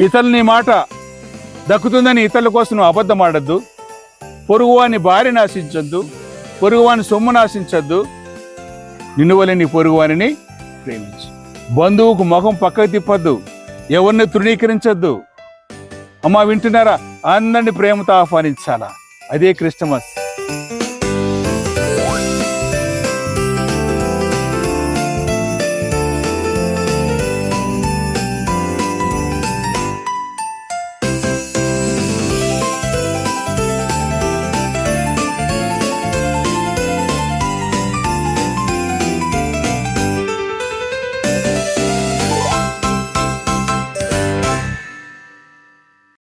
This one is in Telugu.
ఇతరులు మాట దక్కుతుందని ఇతరుల కోసం నువ్వు అబద్ధం ఆడద్దు పొరుగువాని భార్యను ఆశించొద్దు పొరుగువాని సొమ్మును ఆశించొద్దు నిన్ను వల్ల నీ పొరుగువానిని ప్రేమించు. బంధువుకు ముఖం పక్కకు తిప్పద్దు. ఎవరిని తృణీకరించద్దు. అమ్మా వింటున్నారా? అందరిని ప్రేమతో ఆహ్వానించాలా? అదే క్రిస్టమస్.